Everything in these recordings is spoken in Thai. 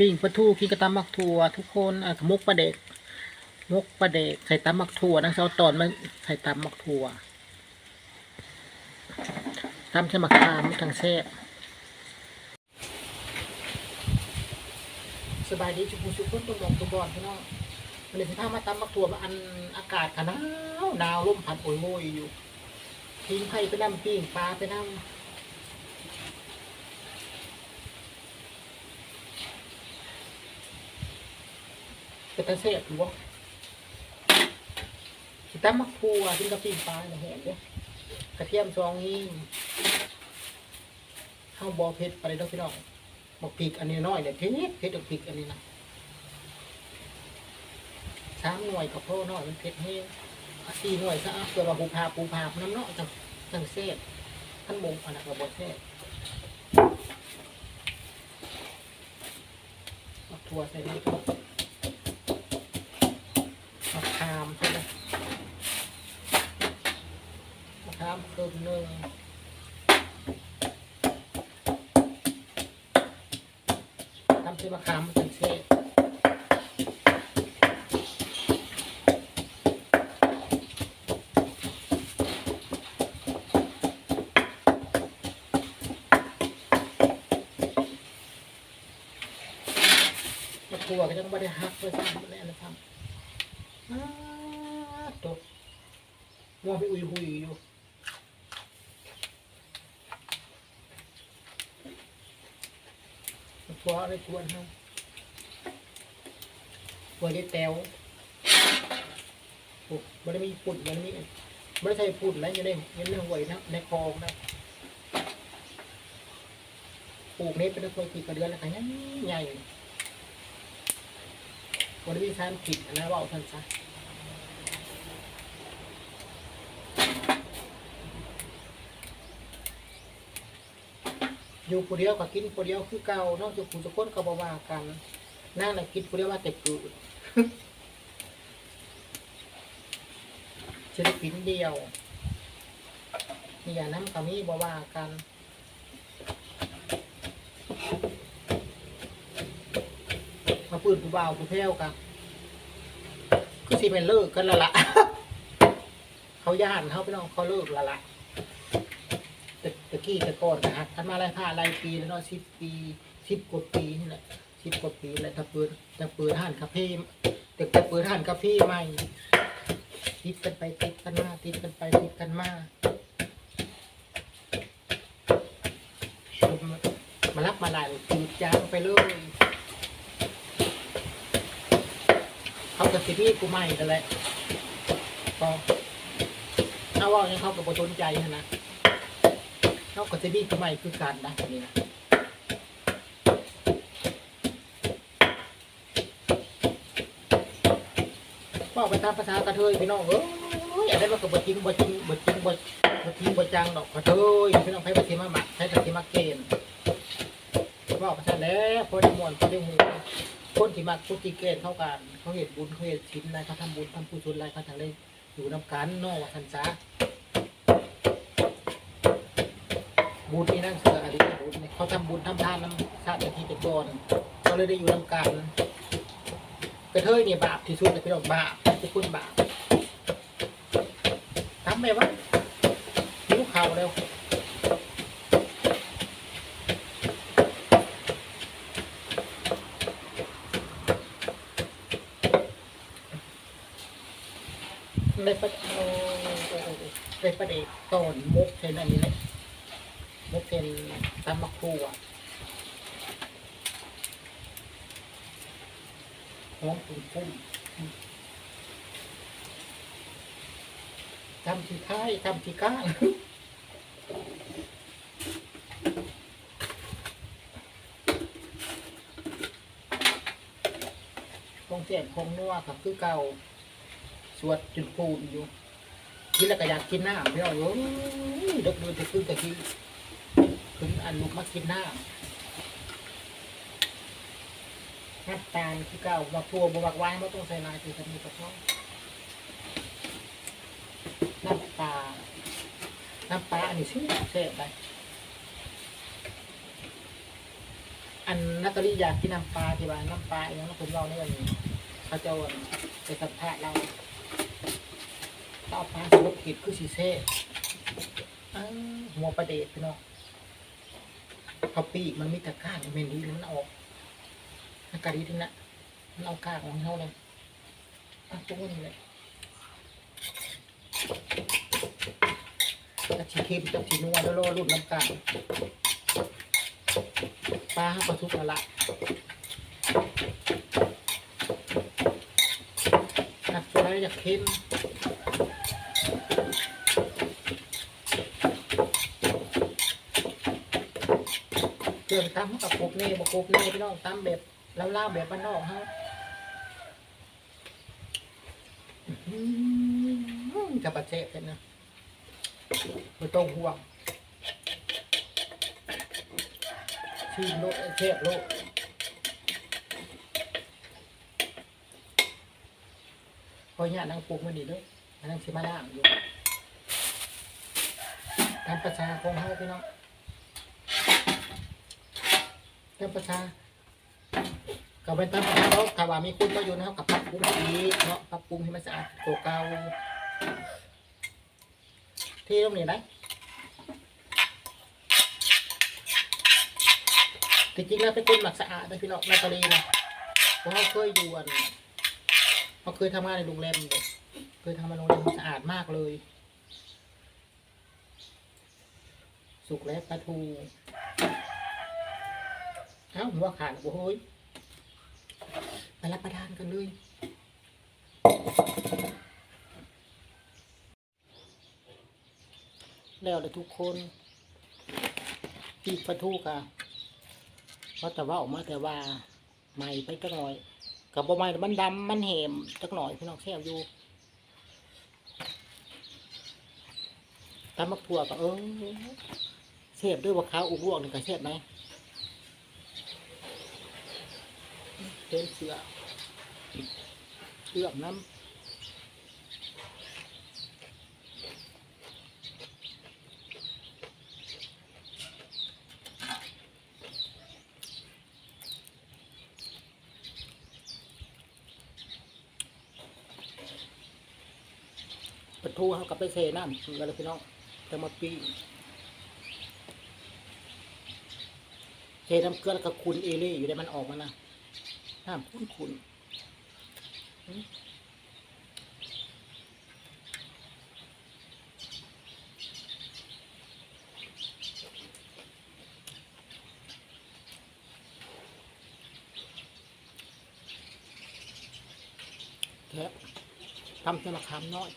ปิ้งปลาทูกินกระตำมักถั่วทุกคนอะมกปลาเด็กมกปลาเด็กใส่ตำมักถั่วนะเอาตอนมันใส่ตำมักถั่วตำใส่มะขามทางแซ่บสบายดีชุบชุบคนตัวดอกตัวบอลพี่น้องมันเลยพามาตำมักถั่วมาอันอากาศกันหนาวหนาวลมพัดโอยโวยอยู่ทิ้งไผ่ไปน้ำปิ้งปลาไปน้ำ เป็นตาเสียบหรือวะสิตั้มมักทัวกินกะปิปลาเนี่ยเห็นเด้กระเทียมซองนี้ข้าวบอเผ็ดไปเลยเด้อพี่น้องบอกพริกอันนี้น้อยเนี่ยเผ็ดเผ็ดกับพริกอันนี้นะสามหน่วยกับพ่อน้อยมันเผ็ดแห้งอะสี่หน่วยซะอะเกิดว่าปูพาปูพาน้ำเนาะจังจังเสียบท่านมงอันนั้นก็บอเสียบมักทัวใส่ได้ทุก มะขามใช่ไหม มะขามครึ่งหนึ่งทำใส่มะขามมันเป็นเศษตัวก็ยังไม่ได้หักเลยซ้ำไม่ได้อะไรซ้ำตกมัวไปอุยหุยอยู่ ตัวอะไรกวนเขาตัวได้แตวโอ้มันมีปุ่นมันมีมันใส่ปุ่นแล้วยังได้ยังได้หวยนะในคลองนะปลูกนี้เป็นตัวกี่กระเดือนแล้วกันใหญ่วันนี้มีสารผิดนะว่าเอาท่านซะ อยู่ผู้เดียวก็กินผู้เดียวคือเก่าเนอกจากผู้ทุกคนก็บ่ว่ากันนั่งน่ะกินผู้เดียวว่าแต่เกิดศิลปินเดียวมีอย่างนั้นก็มีบ่ว่ากันมาปืนผู้บ่ากูแพ้วกันคือสิเป็นเลิกกันละละเขาย่านเขาไปน้องเขาเลิกละละ กี้ต่ก่อนนะฮะทันมาหลายผ้าหลายปีแล้วเนาะสิบปีสิบกว่าปีนี่แหละสิบกว่าปีแล้วถ้าเปิดจะเปิดห้านคาเฟ่แต่จะเปิดห้านคาเฟ่ใหม่ติดกันไปติดกันมาติดกันไปติดกันมามารับมาหลายจืดจางไปเลยเขาจะสิพี่กูใหม่กันแหละก็ถ้าว่าอย่างเขากับบสนใจนะ เขาก็จะมีทำไมคือการนะแบบนี้นะพ่อไปตามภาษากระเทยพี่น้องเอ้ยอะไรมันก็บ่จริงบ่จริงบ่จริงบ่บ่จริงบ่จังดอกกระเทยพี่น้องใครบ่สิมาหมักใครบ่สิมาเกณฑ์ว่าภาษาแล้วพอได้มวนพอได้หูคนที่มักคนที่เกณฑ์เข้ากันเขาเห็นบุญเขาเห็นชิ้นอะไรเขาทำบุญทำกุศลอะไรเขาทางได้อยู่น้ำกันนอกว่าทันซะ บุญนี่นั่นคืออะไรบุญเนี่ยเขาทำบุญทำทานน้ำชาติที่เป็นก่อนเขาเลยได้อยู่นำกันกระเทยเนี่ยบาปที่สุดเลยพี่น้องบาปทุกคนบาปทำไมวะหิวข่าวแล้วเลยประโอ้โอ้โอ้ประเด็กตอนมุกเช่นอันนี้เล ยมุกเป็นตำมะครัวหอมปุ่นปุ่นทำที่ท้ายทำที่ก้างคงเสียคงนัวกับคือเก่าสวดจุดปูนอยู่กินแล้วก็อยากกินน้ำพี่น้องเอ้ยดกดูจะขึ้นตะกี้ อันลูกมากินน้ำน้ำตาลคือเก่ามาพัวบวักไว้ไม่ต้องใส่ลายคือจะมีกระเพาะน้ำปลาน้ำปลาอันนี้ชื่อเสพไปอันนัตตาลีอยากกินน้ำปลาที่บ้านน้ำปลาอย่างนั้นผมเราเนี่ยเขาจะวนไปสัมภาษณ์เราถ้าเอาปลาสลบกิดคือสีเซ่อ้าวหัวประเดดพี่น้อง เขาปีกมันมีตะก้าเมนดีมันออกอากาศดีทั้งนั้นมันเอากร้าของเขาเลยอะตรงนี้เลยจักชีเค็มจักชีนัวแล้วรอรุ่นน้ำกางปลาเขาทุกละนักตัวแล้อยากเค็ม เครื่องตั้มกับกบเน่บกบเน่พี่น้องตั้มแบบเล่าๆแบบบ้านนอกฮะอื้อหือจะประเทศกันนะไม่ต้องห่วงชีมโลกเทพโลกพอเนี่ยนางปลูกมันดีด้วยนางสิมาล่างอยู่ตามประชาของเขาพี่น้อง ตาประชาก็เป็นตามประชาเขาถ้าว่ามีคุณประโยชน์นะครับกับปรับปรุงอีกเนาะปรับปรุงให้มันสะอาดกว่าเก่าที่ตรงนี้นะจริงๆแล้วเป็นคนหมักสะอาดนะพี่น้องนาตาลีนะเพราะเขาเคยอยู่อันเขาเคยทำงานในโรงแรมอยู่เคยทำงานโรงแรมสะอาดมากเลย สุกแล้วปลาทู เอ้าหัวขาดโอ้ยไปรับประทานกันเลยแล้วเลยทุกคนปีกปลาทูกะเพราะแต่ว่าออกมาแต่ว่าใหม่ไปจักหน่อยกับบ่ใหม่มันดำมันแหมจักหน่อยพี่น้องแซ่อยู่ตามมักถั่วก็เออแซ่บด้วยว่าข้าวอุบวกนี่ก็แซ่บไหม เป็นเสือเลือกน้ำปะทูเขากับไปเซน้ำกันเลยพี่น้องจะมาปีเทน้ำเกลือแล้วก็คุณเอเล่อยู่ในมันออกมานะ น้มคุ้นคุ้นแทะทำธนาคารน้อย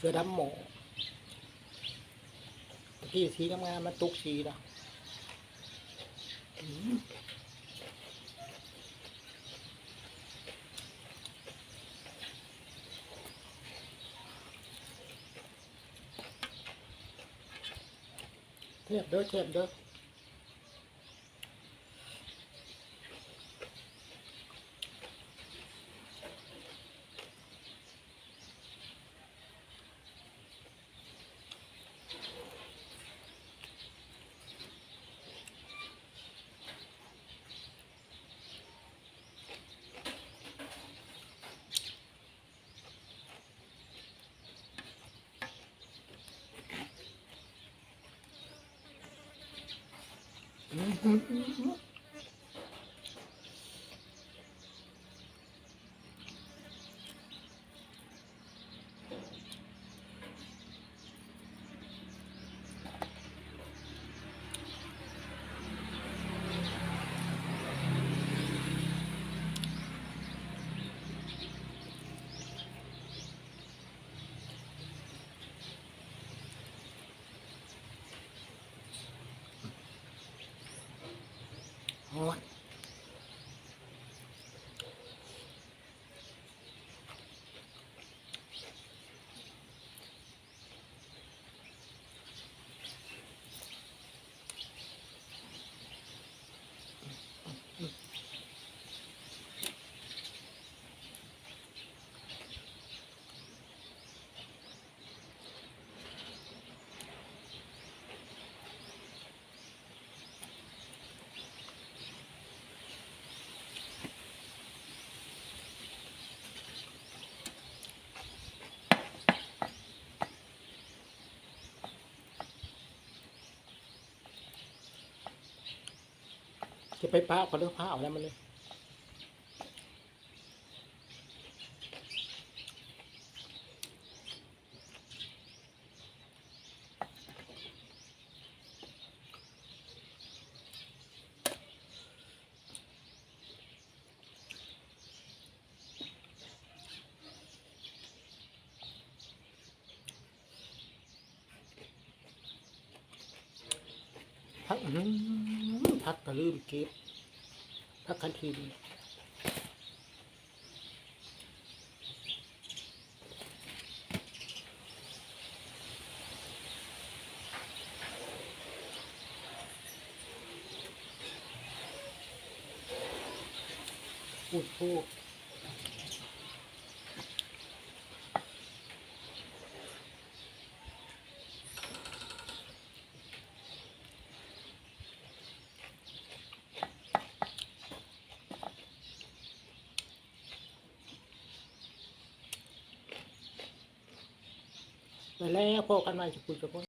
เสือดำหมอตะกี้สีงามๆมันตุกสีละเทียบเด้อเทียบเด้อ Mm-hmm. ฮ้ จะไปป้าก็เลือกผ้าเอาแล้วมันเลยพักอื้อหือ พักก็ลืมเก็บพักคันทีดีพูดพูด แล้วพอกันใหม่จะคุยกับคน